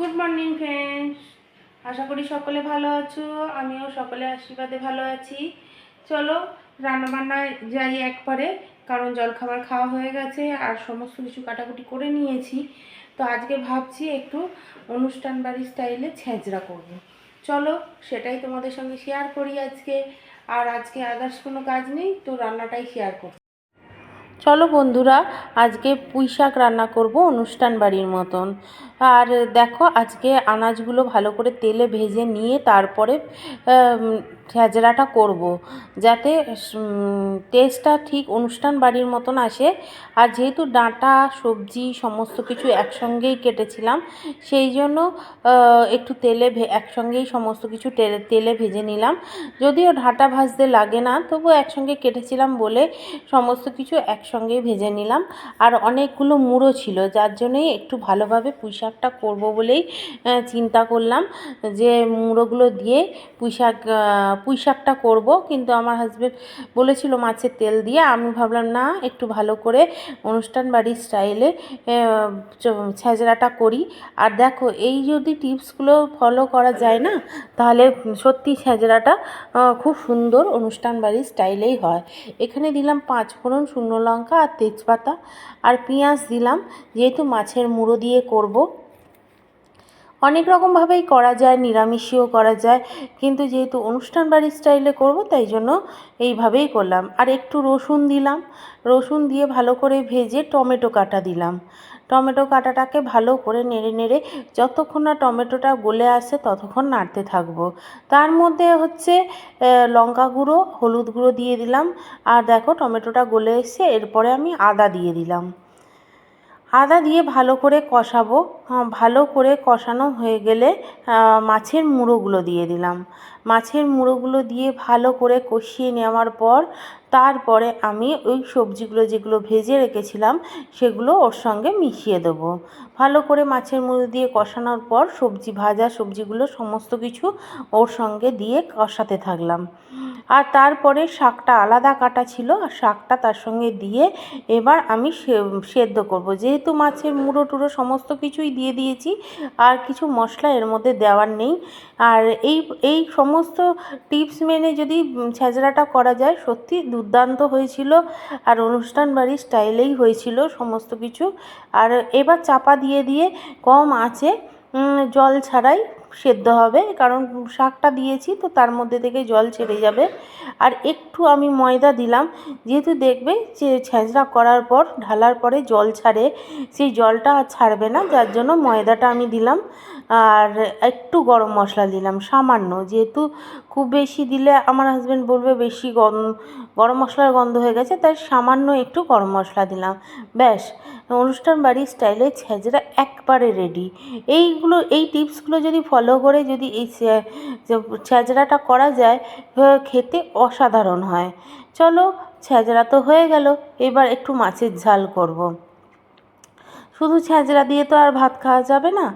Good morning friends আশা করি সকলে ভালো আছো, আমিও সকলে আশীর্বাদে ভালো আছি। চলো রান্নাবান্নায় যাই একবারে, কারণ জলখাবার খাওয়া হয়ে গেছে, আর সমস্ত কিছু কাটাকুটি করে নিয়েছি। তো আজকে ভাবছি একটু অনুষ্ঠান বাড়ি স্টাইলে ছেঁচড়া করব। চলো, সেটাই তোমাদের সঙ্গে শেয়ার করি আজকে। আর আজকে আদার্স কোনো কাজ নেই, তো রান্নাটাই শেয়ার করব চলো বন্ধুরা, আজকে পুঁই শাক রান্না করব অনুষ্ঠান বাড়ির মতন। আর দেখো, আজকে আনাজগুলো ভালো করে তেলে ভেজে নিয়ে তারপরে ছেঁচড়াটা করব, যাতে টেস্টটা ঠিক অনুষ্ঠান বাড়ির মতন আসে। আর যেহেতু ডাঁটা, সবজি, সমস্ত কিছু একসঙ্গেই কেটেছিলাম, সেই জন্য একটু তেলে একসঙ্গেই সমস্ত কিছু তেলে ভেজে নিলাম। যদিও ডাঁটা ভাজতে লাগে না, তবু একসঙ্গে কেটেছিলাম বলে সমস্ত কিছু একসঙ্গেই ভেজে নিলাম। আর অনেকগুলো মুড়ো ছিল, যার জন্যই একটু ভালোভাবে পুঁই শাকটা করব বলেই চিন্তা করলাম যে মুড়োগুলো দিয়ে পুঁই শাক পুঁই শাকটা করব, কিন্তু আমার হাজব্যান্ড বলেছিল মাছের তেল দিয়ে। আমি ভাবলাম, না, একটু ভালো করে অনুষ্ঠান বাড়ির স্টাইলে ছেঁচড়াটা করি। আর দেখো, এই যদি টিপসগুলো ফলো করা যায় না, তাহলে সত্যি ছেঁচড়াটা খুব সুন্দর অনুষ্ঠান বাড়ির স্টাইলেই হয়। এখানে দিলাম পাঁচ ফোড়ন শুকনো লঙ্কা আর তেজপাতা। আর পেঁয়াজ দিলাম, যেহেতু মাছের মুড়ো দিয়ে করব অনেক রকমভাবেই করা যায়, নিরামিষেও করা যায়। কিন্তু যেহেতু অনুষ্ঠান বাড়ির স্টাইলে করব, তাই জন্য এইভাবেই করলাম। আর একটু রসুন দিলাম। রসুন দিয়ে ভালো করে ভেজে টমেটো কাটা দিলাম। টমেটো কাটাটাকে ভালো করে নেড়ে নেড়ে যতক্ষণ না টমেটোটা গলে আসে, ততক্ষণ নাড়তে থাকব। তার মধ্যে হচ্ছে লঙ্কা গুঁড়ো, হলুদ গুঁড়ো দিয়ে দিলাম। আর দেখো, টমেটোটা গলে এসে এরপরে আমি আদা দিয়ে দিলাম। আদা দিয়ে ভালো করে কষাবো। ভালো করে কষানো হয়ে গেলে মাছের মুড়োগুলো দিয়ে দিলাম। মাছের মুড়োগুলো দিয়ে ভালো করে কষিয়ে নেওয়ার পর, তারপরে আমি ওই সবজিগুলো যেগুলো ভেজে রেখেছিলাম, সেগুলো ওর সঙ্গে মিশিয়ে দেবো। ভালো করে মাছের মুড়ো দিয়ে কষানোর পর সবজি ভাজা সবজিগুলো সমস্ত কিছু ওর সঙ্গে দিয়ে কষাতে থাকলাম। আর তারপরে শাকটা আলাদা কাটা ছিল আর শাকটা তার সঙ্গে দিয়ে এবার আমি সেদ্ধ করব। যেহেতু মাছের মুড়ো টুড়ো সমস্ত কিছুই দিয়ে দিয়েছি, আর কিছু মশলা এর মধ্যে দেওয়ার নেই। আর এই এই সমস্ত টিপস মেনে যদি ছেঁচড়াটা করা যায়, সত্যি দুর্দান্ত হয়েছিল। আর অনুষ্ঠান বাড়ির স্টাইলেই হয়েছিল সমস্ত কিছু। আর এবার চাপা দিয়ে দিয়ে কম আঁচে জল ছাড়াই সেদ্ধ হবে, কারণ শাকটা দিয়েছি তো তার মধ্যে থেকে জল ছেড়ে যাবে। আর একটু আমি ময়দা দিলাম, যেহেতু দেখবে যে ছেঁচড়া করার পর, ঢালার পরে জল ছাড়ে, সেই জলটা ছাড়বে না, যার জন্য ময়দাটা আমি দিলাম। আর একটু গরম মশলা দিলাম, সামান্য। যেহেতু খুব বেশি দিলে আমার হাজব্যান্ড বলবে বেশি গরম মশলার গন্ধ হয়ে গেছে, তাই সামান্য একটু গরম মশলা দিলাম। ব্যাস, অনুষ্ঠান বাড়ির স্টাইলে ছেঁচড়া একবারে রেডি এইগুলো, এই টিপসগুলো যদি ফলো করে যদি এই ছেঁচড়াটা করা যায় খেতে অসাধারণ হয়। চলো, ছেঁচড়া তো হয়ে গেল, এবার একটু মাছের ঝাল করব। শুধু ছ্যাঁচড়া দিয়ে তো আর ভাত খাওয়া যাবে না,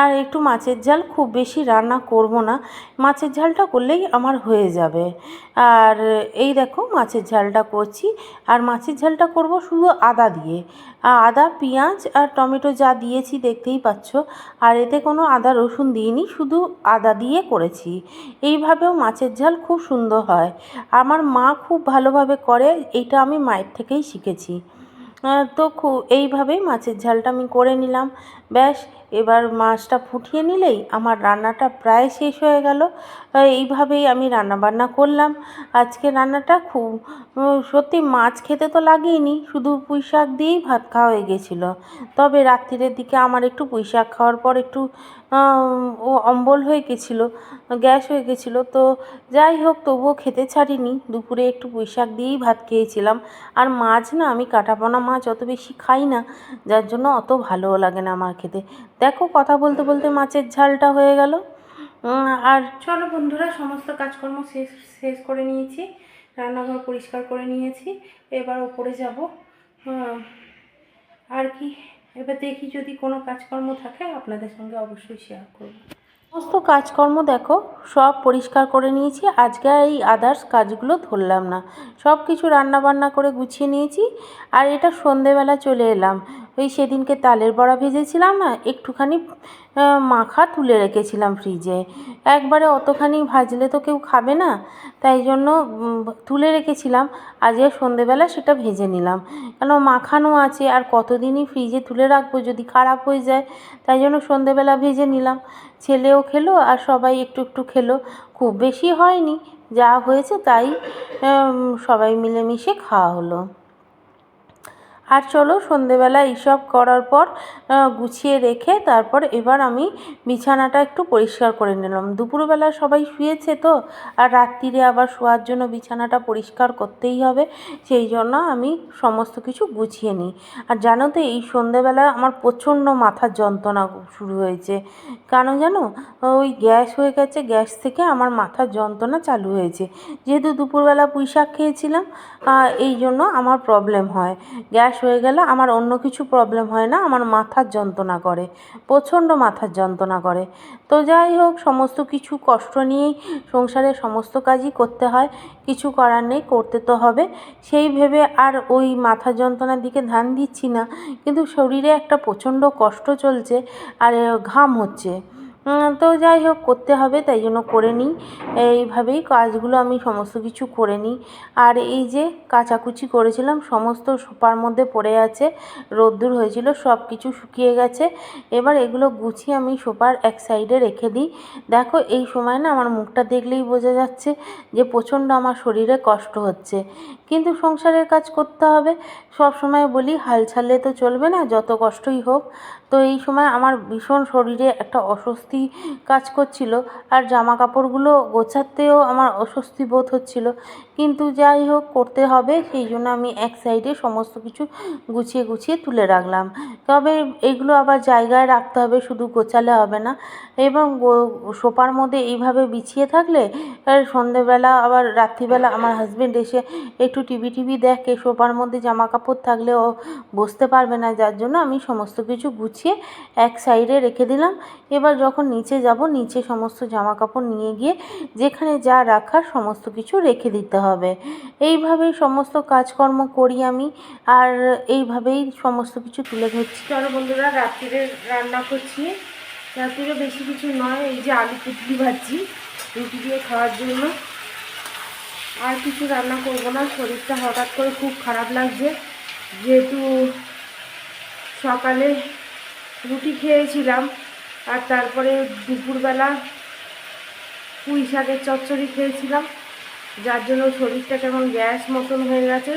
আর একটু মাছের ঝাল খুব বেশি রান্না করব না, মাছের ঝালটা করলেই আমার হয়ে যাবে। আর এই দেখো মাছের ঝালটা করছি, আর মাছের ঝালটা করব শুধু আদা দিয়ে। আদা, পেঁয়াজ আর টমেটো যা দিয়েছি দেখতেই পাচ্ছ, আর এতে কোনো আদা রসুন দিইনি, শুধু আদা দিয়ে করেছি। এইভাবেও মাছের ঝাল খুব সুন্দর হয়। আমার মা খুব ভালোভাবে করে, এইটা আমি মায়ের থেকেই শিখেছি। তো এইভাবেই মাছের ঝালটা আমি করে নিলাম। ব্যাস এবার মাছটা ফুটিয়ে নিলেই আমার রান্নাটা প্রায় শেষ হয়ে গেল। এইভাবেই আমি রান্নাবান্না করলাম। আজকে রান্নাটা খুব সত্যি মাছ খেতে তো লাগেইনি, শুধু পুঁই শাক দিয়েই ভাত খাওয়া হয়ে গেছিল। তবে রাত্রিরের দিকে আমার একটু পুঁই শাক খাওয়ার পর একটু ও অম্বল হয়ে গেছিল, গ্যাস হয়ে গেছিল। তো যাই হোক, তবুও খেতে ছাড়িনি। দুপুরে একটু পুঁই শাক দিয়েই ভাত খেয়েছিলাম। আর মাছ না, আমি কাটাপোনা মাছ অত বেশি খাই না, যার জন্য অত ভালোও লাগে না আমার খেতে। দেখো কথা বলতে বলতে মাছের ঝালটা হয়ে গেল। আর চলো বন্ধুরা সমস্ত কাজকর্ম শেষ শেষ করে নিয়েছি। রান্নাঘর পরিষ্কার করে নিয়েছি। এবার ওপরে যাব। আর কি? এবার দেখি যদি কোনো কাজকর্ম থাকে আপনাদের সঙ্গে অবশ্যই শেয়ার করব। সমস্ত কাজকর্ম দেখো সব পরিষ্কার করে নিয়েছি। আজকে আর এই আদার্স কাজগুলো ধরলাম না। সব কিছু রান্না বান্না করে গুছিয়ে নিয়েছি। আর এটা সন্ধেবেলা চলে এলাম। ওই সেদিনকে তালের বড়া ভেজেছিলাম না, একটুখানি মাখা তুলে রেখেছিলাম ফ্রিজে একবারে অতখানি ভাজলে তো কেউ খাবে না, তাই জন্য তুলে রেখেছিলাম আজকে সন্ধেবেলা সেটা ভেজে নিলাম। কেন মাখানো আছে, আর কতদিনই ফ্রিজে তুলে রাখব যদি খারাপ হয়ে যায়, তাই জন্য সন্ধেবেলা ভেজে নিলাম। ছেলেও খেলো, আর সবাই একটু একটু খেলো, খুব বেশি হয়নি, যা হয়েছে তাই সবাই মিলেমিশে খাওয়া হলো। আর চলো সন্ধেবেলা এইসব করার পর গুছিয়ে রেখে তারপর এবার আমি বিছানাটা একটু পরিষ্কার করে নিলাম। দুপুরবেলা সবাই শুয়েছে তো, আর রাত্রিরে আবার শোয়ার জন্য বিছানাটা পরিষ্কার করতেই হবে, সেই জন্য আমি সমস্ত কিছু গুছিয়ে নিই। আর জানো তো, এই সন্ধেবেলা আমার প্রচণ্ড মাথার যন্ত্রণা শুরু হয়েছে। কেন জানো? ওই গ্যাস হয়ে গেছে, গ্যাস থেকে আমার মাথার যন্ত্রণা চালু হয়েছে। যেহেতু দুপুরবেলা পুঁই শাক খেয়েছিলাম এই জন্য আমার প্রবলেম হয়। গ্যাস হয়ে গেলে আমার অন্য কিছু প্রবলেম হয় না, আমার মাথার যন্ত্রণা করে, প্রচণ্ড মাথার যন্ত্রণা করে। তো যাই হোক, সমস্ত কিছু কষ্ট নিয়েই সংসারে সমস্ত কাজই করতে হয়, কিছু করার নেই, করতে তো হবে। সেই ভেবে আর ওই মাথা যন্ত্রণার দিকে ধ্যান দিচ্ছি না, কিন্তু শরীরে একটা প্রচণ্ড কষ্ট চলছে আর, ঘাম হচ্ছে। তো যাই হোক, করতে হবে, তাই জন্য করে নিই। এইভাবেই কাজগুলো আমি সমস্ত কিছু করে নিই। আর এই যে কাচাকুচি করেছিলাম, সমস্ত সোপার মধ্যে পড়ে আছে, রোদ্দুর হয়েছিল সব কিছু শুকিয়ে গেছে। এবার এগুলো গুছিয়ে আমি সোপার এক সাইডে রেখে দিই। দেখো, এই সময় না আমার মুখটা দেখলেই বোঝা যাচ্ছে যে প্রচণ্ড আমার শরীরে কষ্ট হচ্ছে। কিন্তু সংসারের কাজ করতে হবে। সব সময় বলি, হাল ছাড়লে তো চলবে না, যত কষ্টই হোক। তো এই সময় আমার ভীষণ শরীরে একটা অস্বস্তি কাজ করছিল আর জামা কাপড়গুলো গোছাতেও আমার অস্বস্তি বোধ হচ্ছিল। কিন্তু যাই হোক, করতে হবে, সেই জন্য আমি এক সাইডে সমস্ত কিছু গুছিয়ে গুছিয়ে তুলে রাখলাম। তবে এগুলো আবার জায়গায় রাখতে হবে, শুধু গোছালে হবে না। এবং সোফার মধ্যে এইভাবে বিছিয়ে থাকলে সন্ধেবেলা আবার রাত্রিবেলা আমার হাজব্যান্ড এসে একটু টিভি টিভি দেখে, সোফার মধ্যে জামা কাপড় থাকলে ও বসতে পারবে না, যার জন্য আমি সমস্ত কিছু গুছিয়ে এক সাইডে রেখে দিলাম। এবার যখন নিচে যাব, নিচে সমস্ত জামা কাপড় নিয়ে গিয়ে যেখানে যা রাখার সমস্ত কিছু রেখে দিতে হবে। এইভাবেই সমস্ত কাজকর্ম করি আমি আর এইভাবেই সমস্ত কিছু তুলে ধরছি। চলো বন্ধুরা, রাত্রিরে রান্না করছি। রাত্রিরে বেশি কিছু নয়, এই যে আলু কুটলি ভাজছি রুটি দিয়ে খাওয়ার জন্য। আর কিছু রান্না করব না, শরীরটা হঠাৎ করে খুব খারাপ লাগছে। যেহেতু সকালে রুটি খেয়েছিলাম আর তারপরে দুপুরবেলা পুঁই শাকের চচ্চড়ি খেয়েছিলাম। যার জন্য শরীরটা কেমন গ্যাস মতন হয়ে গেছে।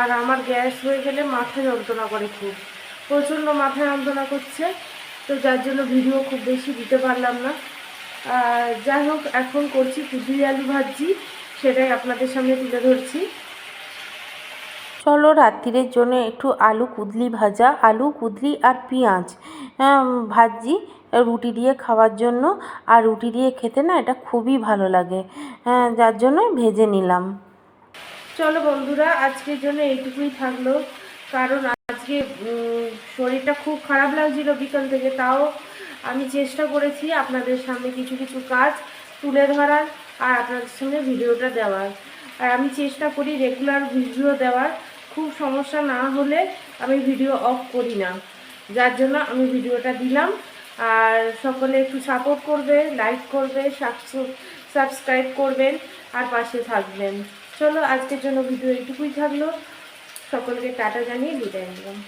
আর আমার গ্যাস হয়ে গেলে মাথা যন্ত্রণা করে খুব। প্রচণ্ড মাথা যন্ত্রণা করছে। তো যার জন্য ভিডিও খুব বেশি দিতে পারলাম না। যাই হোক, এখন করছি কুদরি আলু ভাজি। সেটাই আপনাদের সামনে তুলে ধরছি। চলো রাত্রিরের জন্য একটু আলু কুদলি ভাজা আলু কুদলি আর পেঁয়াজ। ভাজি রুটি দিয়ে খাওয়ার জন্য। আর রুটি দিয়ে খেতে না এটা খুবই ভালো লাগে। হ্যাঁ, যার জন্য ভেজে নিলাম। চলো বন্ধুরা আজকের জন্য এইটুকুই থাকল। কারণ আজকে শরীরটা খুব খারাপ লাগছিল বিকাল থেকে। তাও আমি চেষ্টা করেছি আপনাদের সামনে কিছু কিছু কাজ তুলে ধরার আর আপনাদের সঙ্গে ভিডিওটা দেওয়ার। আর আমি চেষ্টা করি রেগুলার ভিডিও দেওয়ার। খুব সমস্যা না হলে আমি ভিডিও অফ করি না। যার জন্য আমি ভিডিওটা দিলাম। আর সকলে একটু সাপোর্ট করবে লাইক করবে সাবস্ক্রাইব করবেন, আর পাশে থাকবেন। চলো আজকের জন্য ভিডিও এইটুকুই থাকল। সকলকে টাটা জানিয়ে বিদায় নিলাম।